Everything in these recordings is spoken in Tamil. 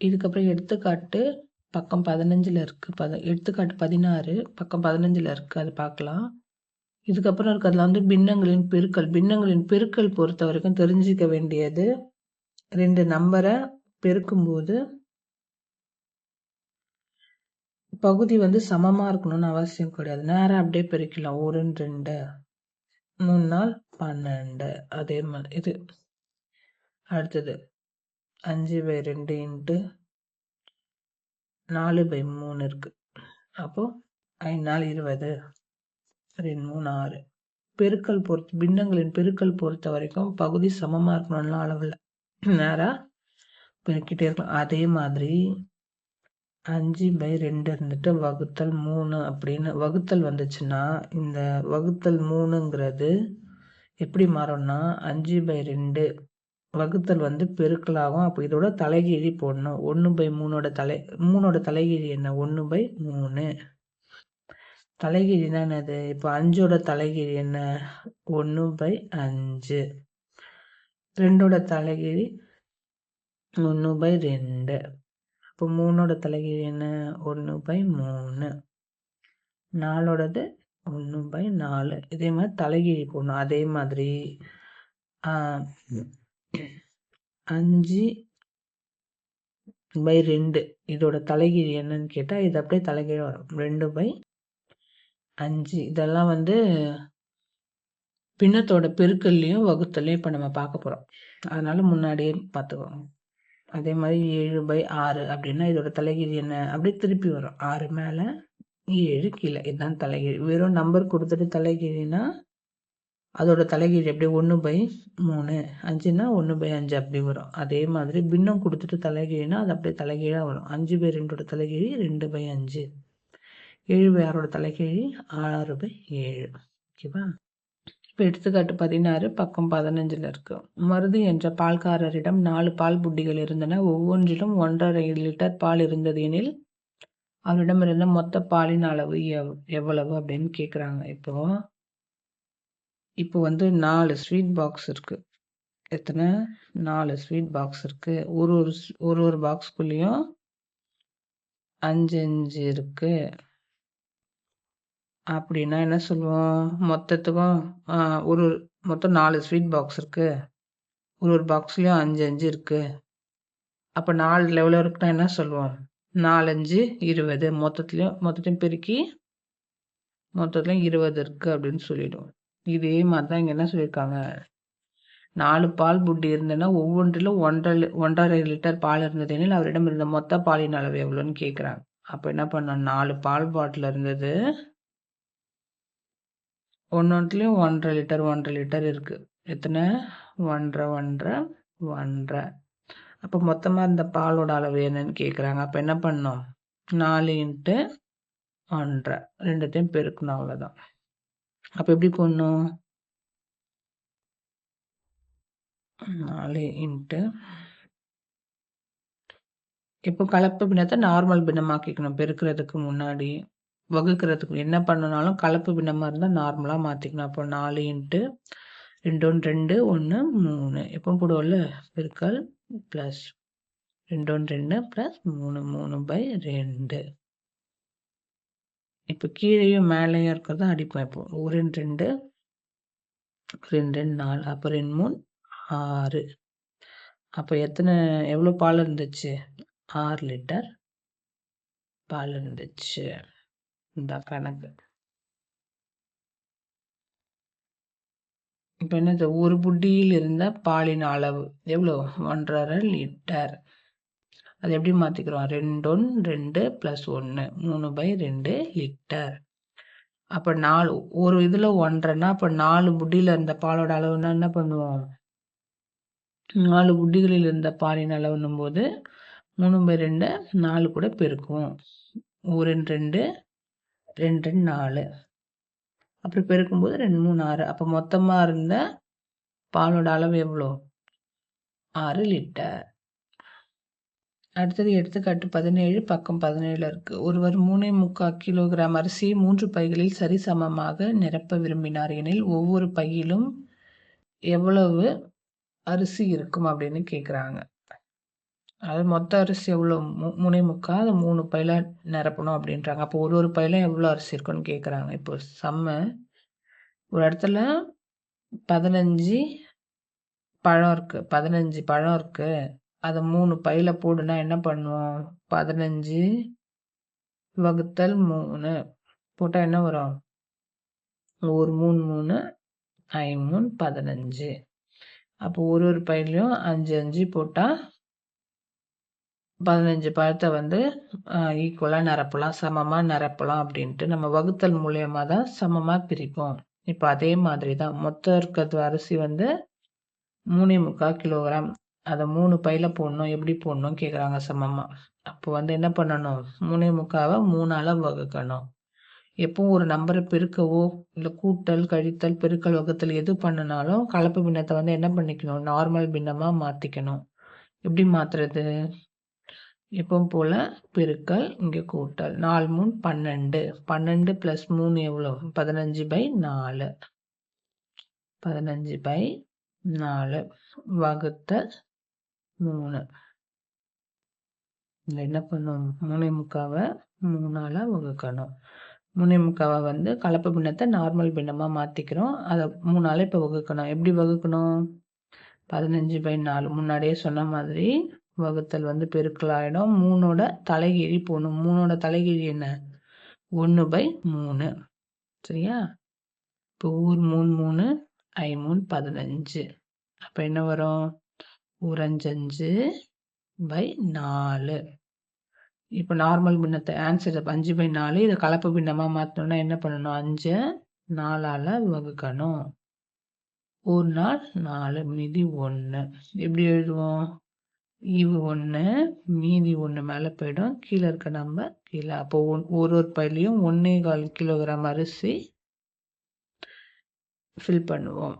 இதுக்கப்புறம் எடுத்துக்காட்டு பக்கம் பதினஞ்சில் இருக்குது பத எடுத்துக்காட்டு பதினாறு பக்கம் பதினஞ்சில் இருக்குது அது பார்க்கலாம். இதுக்கப்புறம் இருக்கிறதுல வந்து பின்னங்களின் பெருக்கல். பின்னங்களின் பெருக்கல் பொறுத்த வரைக்கும் தெரிஞ்சிக்க வேண்டியது ரெண்டு நம்பரை பெருக்கும்போது பகுதி வந்து சமமாக இருக்கணும்னு அவசியம் கிடையாது. நேராக அப்படியே பெருக்கலாம் ஒரு ரெண்டு மூணு நாள் பன்னெண்டு. அதே மாதிரி இது. அடுத்தது அஞ்சு பை ரெண்டு இன்ட்டு நாலு பை மூணு இருக்குது அப்போது ஐந்து நாள் இருபது ரெண்டு மூணு ஆறு. பெருக்கல் பொறுத்து பின்னங்களின் பெருக்கல் பொறுத்த வரைக்கும் பகுதி சமமாக இருக்கணும்னு அளவில் நேராக பெருக்கிட்டே இருக்கலாம். அதே மாதிரி அஞ்சு பை ரெண்டு இருந்துட்டு வகுத்தல் மூணு அப்படின்னு வகுத்தல் வந்துச்சுன்னா இந்த வகுத்தல் மூணுங்கிறது எப்படி மாறும்னா அஞ்சு பை ரெண்டு வகுத்தல் வந்து பெருக்கலாகும். அப்போ இதோட தலைகீழி போடணும். ஒன்று பை மூணோட தலை மூணோட தலைகீழி என்ன? ஒன்று பை மூணு. தலைகீழினா என்னது? இப்போ அஞ்சோட தலைகீழி என்ன? ஒன்று பை அஞ்சு. ரெண்டோட தலைகீழி ஒன்று பை ரெண்டு. இப்போ மூணோட தலைகீழி என்ன? ஒன்று பை மூணு. நாலோடது ஒன்று பை நாலு. இதே மாதிரி தலைகீழி போடணும். அதே மாதிரி அஞ்சு பை ரெண்டு. இதோட தலைகீழ் என்னன்னு கேட்டால் இது அப்படியே தலைகீழ் வரும். ரெண்டு பை அஞ்சு. இதெல்லாம் வந்து பின்னத்தோட பெருக்கல்லையும் வகுத்தல்லையும் இப்போ நம்ம பார்க்க போகிறோம் அதனால முன்னாடியே பார்த்துக்கோங்க. அதே மாதிரி ஏழு பை ஆறு அப்படின்னா இதோட தலைகீழ் என்ன? அப்படியே திருப்பி வரும். ஆறு மேலே ஏழு கீழே. இதுதான் தலைகீழ். வெறும் நம்பர் கொடுத்துட்டு தலைகீழினா அதோட தலைகீழ் எப்படி? ஒன்று பை மூணு. அஞ்சுன்னா ஒன்று பை அஞ்சு அப்படி வரும். அதே மாதிரி பின்னம் கொடுத்துட்டு தலைகீழ்னா அது அப்படியே தலைகீழாக வரும். அஞ்சு பை ரெண்டோட தலைகீழி ரெண்டு பை அஞ்சு. ஏழு பை ஆறோட தலைகீழி ஆறு பை ஏழு. ஓகேவா இப்போ எடுத்துக்காட்டு பதினாறு பக்கம் பதினஞ்சில் இருக்கு. மருது என்ற பால்காரரிடம் நாலு பால் புட்டிகள் இருந்தன. ஒவ்வொன்றிலும் ஒன்றரை லிட்டர் பால் இருந்தது எனில் அவரிடம் இருந்த மொத்த பாலின் அளவு எவ் எவ்வளவு அப்படின்னு கேட்குறாங்க இப்போ இப்போ வந்து நாலு ஸ்வீட் பாக்ஸ் இருக்கு. எத்தனை? நாலு ஸ்வீட் பாக்ஸ் இருக்கு. ஒரு ஒரு ஒரு ஒரு பாக்ஸ்குள்ளேயும் அஞ்சு அஞ்சு இருக்கு. அப்படின்னா என்ன சொல்லுவோம்? மொத்தத்துக்கும் ஒரு மொத்தம் நாலு ஸ்வீட் பாக்ஸ் இருக்கு. ஒரு ஒரு பாக்ஸ்லேயும் அஞ்சு அஞ்சு இருக்கு. அப்போ நாலு லெவலில் இருக்குன்னா என்ன சொல்லுவோம்? நாலஞ்சு இருபது. மொத்தத்துலேயும் மொத்தத்தையும் பெருக்கி மொத்தத்துலையும் இருபது இருக்குது அப்படின்னு சொல்லிவிடுவோம் இதே மாதிரி தான் இங்கே என்ன சொல்லியிருக்காங்க நாலு பால் புட்டி இருந்ததுன்னா ஒவ்வொன்றிலும் ஒன்றரை ஒன்றரை லிட்டர் பால் இருந்தது எனில் அவரிடம் இருந்த மொத்த பாலின் அளவு எவ்வளோன்னு கேட்குறாங்க அப்போ என்ன பண்ணோம்? நாலு பால் பாட்டில் இருந்தது. ஒன்னொன்றுலையும் ஒன்றரை லிட்டர் ஒன்றரை லிட்டர் இருக்குது எத்தனை? ஒன்றரை ஒன்றரை ஒன்றரை. அப்போ மொத்தமாக இந்த பாலோட அளவு என்னன்னு கேட்குறாங்க அப்போ என்ன பண்ணோம்? நாலு இன்ட்டு ஒன்றரை. ரெண்டுத்தையும் பெருக்கணும் அவ்வளோதான் அப்போ எப்படி போடணும்? நாலு இன்ட்டு. இப்போ கலப்பு பின்னத்தை நார்மல் பின்னமாக்கிக்கணும் பெருக்கிறதுக்கு முன்னாடி வகுக்கிறதுக்கு என்ன பண்ணனாலும் கலப்பு பின்னமாக இருந்தால் நார்மலாக மாற்றிக்கணும் அப்போ நாலு இன்ட்டு ரெண்டு ஒன்று ரெண்டு ஒன்று மூணு. எப்போ போடுவோம்ல? பெருக்கல் ப்ளஸ் ரெண்டு ஒன்று ரெண்டு ப்ளஸ் மூணு மூணு பை ரெண்டு. இப்போ கீழேயும் மேலேயும் இருக்கிறத அடிப்போம். இப்போ ஒரு ரெண்டு ரெண்டு ரெண்டு ரெண்டு நாலு அப்போ ரெண்டு மூணு ஆறு. அப்போ எத்தனை எவ்வளோ பால் இருந்துச்சு? ஆறு லிட்டர் பால் இருந்துச்சு. இந்த கணக்கு. இப்போ என்னது? ஒரு புட்டியில் இருந்த பாலின் அளவு எவ்வளோ? ஒன்றரை லிட்டர். அது எப்படி மாற்றிக்கிறோம் ரெண்டொன் ரெண்டு ப்ளஸ் ஒன்று மூணு பை ரெண்டு லிட்டர். அப்போ நாலு ஒரு இதில் ஒன்றரைன்னா அப்போ நாலு புட்டியில் இருந்த பாலோட அளவுன்னா என்ன பண்ணுவோம்? நாலு புட்டிகளில் இருந்த பாலின் அளவுன்னும் போது மூணு பை ரெண்டு நாலு கூட பெருக்கும் ஒரு ரெண்டு ரெண்டு ரெண்டு நாலு. அப்படி பெருக்கும்போது ரெண்டு மூணு ஆறு. அப்போ மொத்தமாக இருந்த பாலோட அளவு எவ்வளோ? ஆறு லிட்டர். அடுத்தது எடுத்துக்காட்டு பதினேழு பக்கம் பதினேழு இருக்குது ஒருவர் மூணே முக்கால் கிலோகிராம் அரிசி மூன்று பைகளில் சரிசமமாக நிரப்ப விரும்பினார் எனில் ஒவ்வொரு பையிலும் எவ்வளவு அரிசி இருக்கும் அப்படின்னு கேட்குறாங்க அது மொத்த அரிசி எவ்வளோ மூ மூணே முக்கால் அதை மூணு பையில நிரப்பணும் அப்படின்றாங்க. அப்போ ஒரு ஒரு பையிலும் எவ்வளோ அரிசி இருக்குன்னு கேட்குறாங்க இப்போ செம்ம ஒரு இடத்துல பதினஞ்சு பழம் இருக்குது பதினஞ்சு பழம் இருக்குது அதை மூணு பையில போடுனா என்ன பண்ணுவோம்? பதினஞ்சு வகுத்தல் மூணு. போட்டால் என்ன வரும்? ஒரு மூணு மூணு ஐமூணு பதினஞ்சு. அப்போ ஒரு ஒரு பையிலையும் அஞ்சு அஞ்சு போட்டால் பதினஞ்சு பழத்தை வந்து ஈக்குவலாக நிரப்பலாம். சமமாக நிரப்பலாம் அப்படின்ட்டு நம்ம வகுத்தல் மூலியமா தான் சமமாக பிரிப்போம். இப்போ அதே மாதிரி தான். மொத்தம் இருக்கிறது அரிசி வந்து மூணே முக்கால் கிலோகிராம். அதை மூணு பையில போடணும் எப்படி போடணும் கேட்குறாங்க சமமாக அப்போ வந்து என்ன பண்ணணும்? மூணே முக்காவை மூணால் வகுக்கணும். எப்பவும் ஒரு நம்பரை பெருக்கவோ இல்லை கூட்டல் கழித்தல் பெருக்கல் வகுத்தல் எது பண்ணினாலும் கலப்பு பின்னத்தை வந்து என்ன பண்ணிக்கணும்? நார்மல் பின்னமாக மாற்றிக்கணும் எப்படி மாற்றுறது எப்பவும் போல் பெருக்கல் இங்கே கூட்டல். நாலு மூணு பன்னெண்டு. பன்னெண்டு ப்ளஸ் மூணு எவ்வளோ பதினஞ்சு பை நாலு. பதினஞ்சு பை நாலு. வகுத்தல் மூணு. என்ன பண்ணும்? மூணே முக்காவை மூணால் வகுக்கணும். மூணே முக்காவை வந்து கலப்பு பின்னத்தை நார்மல் பின்னமாக மாற்றிக்கிறோம் அதை மூணால் இப்போ வகுக்கணும். எப்படி வகுக்கணும்? பதினஞ்சு பை நாலு. முன்னாடியே சொன்ன மாதிரி வகுத்தல் வந்து பெருக்கலாயிடும். மூணோட தலைகீழி போகணும் மூணோட தலைகீழி என்ன? ஒன்று பை மூணு. சரியா? இப்போ ஊர் மூணு மூணு ஐ மூணு பதினஞ்சு. அப்போ என்ன வரும்? ஊரஞ்சஞ்சு பை நாலு. இப்போ நார்மல் பின்னத்தை ஆன்சர் அஞ்சு பை நாலு இதை கலப்பு பின்னமாக மாற்றணும்னா என்ன பண்ணணும்? அஞ்சை நாலால் வகுக்கணும். ஒரு நாள் நாலு மீதி ஒன்று எப்படி எழுதுவோம்? இவு ஒன்று மீதி ஒன்று மேலே போயிடும். கீழே இருக்க நம்ம கீழே. அப்போ ஒன் ஒரு ஒரு பையிலையும் ஒன்றே கால் கிலோகிராம் அரிசி ஃபில் பண்ணுவோம்.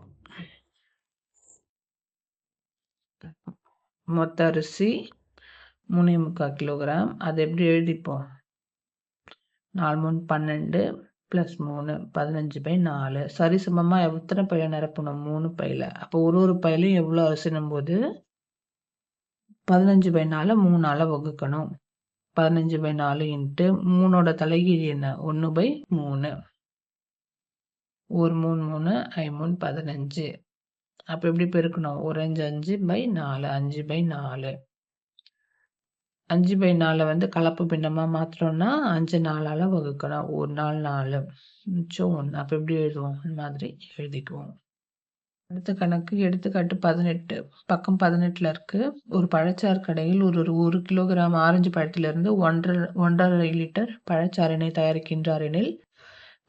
மொத்த அரிசி மூணே முக்கால் கிலோகிராம். அதை எப்படி எழுதிப்போம்? நாலு மூணு பன்னெண்டு ப்ளஸ் மூணு பதினஞ்சு பை நாலு. சரிசமமாக எத்தனை பையில நிரப்பணும்? மூணு பையில். அப்போ ஒரு ஒரு பையிலையும் எவ்வளோ அரிசினும் போது? பதினஞ்சு பை நாலு மூணால் வகுக்கணும். பதினஞ்சு பை நாலு இன்ட்டு மூணோட தலைகீழ் என்ன? ஒன்று பை மூணு. ஒரு மூணு மூணு ஐ மூணு பதினஞ்சு. அப்போ எப்படி பெருக்கணும்? ஒரு அஞ்சு அஞ்சு பை நாலு அஞ்சு பை நாலு. அஞ்சு பை நாலு வந்து கலப்பு பின்னமாக மாத்திரம்னா அஞ்சு நாளால் வகுக்கணும். ஒரு நாள் நாலு. மிச்சம் ஒன்று அப்போ எப்படி எழுதுவோம்? அந்த மாதிரி எழுதிக்குவோம். அடுத்த கணக்கு எடுத்துக்காட்டு பதினெட்டு. பக்கம் பதினெட்டில் இருக்குது ஒரு பழச்சாறு கடையில் ஒரு ஒரு ஒரு கிலோகிராம் ஆரஞ்சு பழத்திலிருந்து ஒன்றரை ஒன்றரை லிட்டர் பழச்சாறினை தயாரிக்கின்றார் எனில்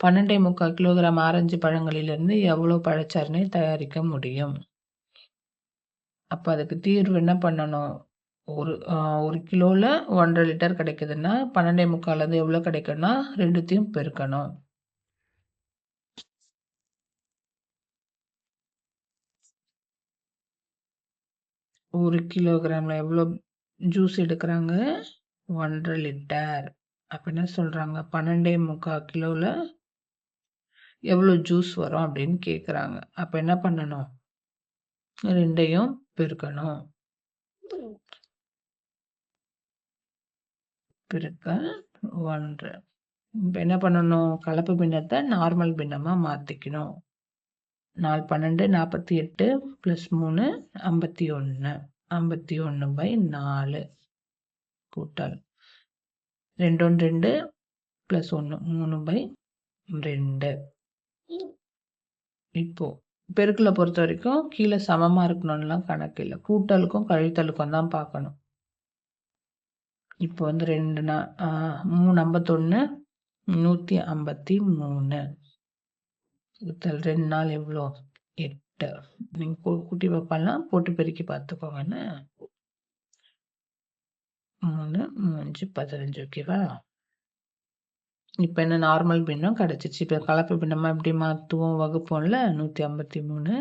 பன்னெண்டே முக்கால் கிலோகிராம் ஆரஞ்சு பழங்களிலிருந்து எவ்வளோ பழச்சாறுனை தயாரிக்க முடியும்? அப்போ அதுக்கு தீர்வு என்ன பண்ணணும்? ஒரு ஒரு கிலோவில் ஒன்றரை லிட்டர் கிடைக்குதுன்னா பன்னெண்டே முக்கால்லேருந்து எவ்வளோ கிடைக்குன்னா ரெண்டுத்தையும் பெருக்கணும். ஒரு கிலோகிராமில் எவ்வளோ ஜூஸ் எடுக்கிறாங்க? ஒன்றரை லிட்டர். அப்போ என்ன சொல்கிறாங்க பன்னெண்டே முக்கால் கிலோவில் எவ்வளோ ஜூஸ் வரும் அப்படின்னு கேட்குறாங்க அப்போ என்ன பண்ணணும்? ரெண்டையும் பெருக்கணும். பெருக்க ஒன்று. இப்போ என்ன பண்ணணும்? கலப்பு பின்னத்தை நார்மல் பின்னமாக மாற்றிக்கணும் நாலு பன்னெண்டு நாற்பத்தி எட்டு ப்ளஸ் மூணு ஐம்பத்தி ஒன்று ஐம்பத்தி ஒன்று பை நாலு. கூட்டல். ரெண்டு ஒன்று ரெண்டு ப்ளஸ் ஒன்று மூணு பை ரெண்டு. இப்போ பெருக்கில் பொறுத்த வரைக்கும் கீழே சமமாக இருக்கணும்லாம் கணக்கு இல்லை. கூட்டலுக்கும் கழித்தலுக்கும் தான் பார்க்கணும். இப்போ வந்து ரெண்டு நா மூணு ஐம்பத்தொன்று நூற்றி ஐம்பத்தி மூணு. கூட்டல் ரெண்டு நாள் எவ்வளோ எட்டு. நீங்கள் கூட்டி பார்ப்பாலாம் போட்டு பெருக்கி பார்த்துக்கோங்கன்னு மூணு மூஞ்சு பதினஞ்சு ஓகேவா? இப்போ என்ன நார்மல் பின்னும் கிடச்சிச்சு. இப்போ கலப்பு பின்னமாக எப்படி மாற்றுவோம் வகுப்போம்ல நூற்றி ஐம்பத்தி மூணு.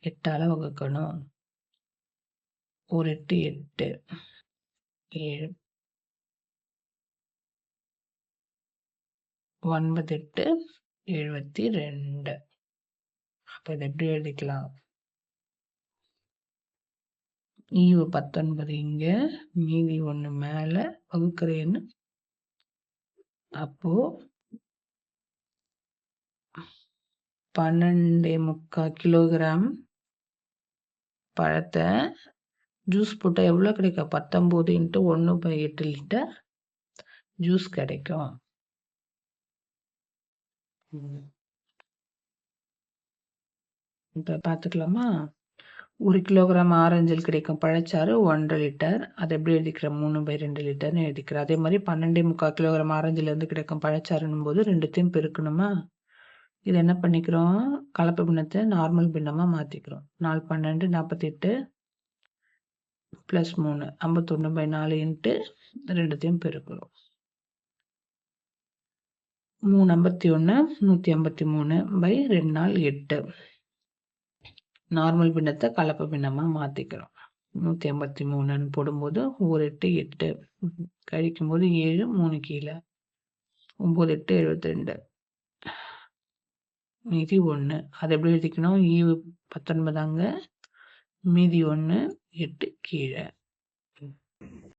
எட்டால் வகுக்கணும். ஒரு எட்டு எட்டு. ஏழு. ஒன்பது எட்டு. எழுபத்தி ரெண்டு. அப்போ இதை எப்படி எழுதிக்கலாம்? ஈவு பத்தொன்பது இங்கே. மீதி ஒன்று மேலே. வகுக்கிற எண் அப்போ பன்னெண்டே முக்கால் கிலோகிராம் பழத்தை ஜூஸ் போட்டால் எவ்வளோ கிடைக்கும்? பத்தொம்போது இன்ட்டு ஒன்று பை எட்டு லிட்டர் ஜூஸ் கிடைக்கும். இப்போ பார்த்துக்கலாமா ஒரு கிலோகிராம் ஆரஞ்சில் கிடைக்கும். பழச்சாறு ஒன்றரை லிட்டர். அதை எப்படி எழுதிக்கிறேன் மூணு பை ரெண்டு லிட்டர்னு எழுதிக்கிறேன் அதே மாதிரி பன்னெண்டே முக்கால் கிலோகிராம் ஆரஞ்சிலேருந்து கிடைக்கும் பழச்சாறுன்னும் போது ரெண்டுத்தையும் பெருக்கணுமா? இது என்ன பண்ணிக்கிறோம்? கலப்பு பின்னத்தை நார்மல் பின்னமாக மாற்றிக்கிறோம் நாலு பன்னெண்டு நாற்பத்தெட்டு ப்ளஸ் மூணு. ஐம்பத்தொன்று பை நாலு இன்ட்டு ரெண்டுத்தையும் பெருக்கிறோம். மூணு ஐம்பத்தி ஒன்று நூற்றி ஐம்பத்தி மூணு பை ரெண்டு நாள் எட்டு. நார்மல் பின்னத்தை கலப்பு பின்னமாக மாற்றிக்கிறோம் நூற்றி ஐம்பத்தி மூணுன்னு போடும்போது ஒரு எட்டு எட்டு. கழிக்கும் போது ஏழு மூணு கீழே. ஒம்பது எட்டு எழுபத்தி ரெண்டு. மீதி ஒன்று அதை எப்படி எழுதிக்கணும்? ஈவு பத்தொன்பதாங்க. மீதி ஒன்று எட்டு கீழே.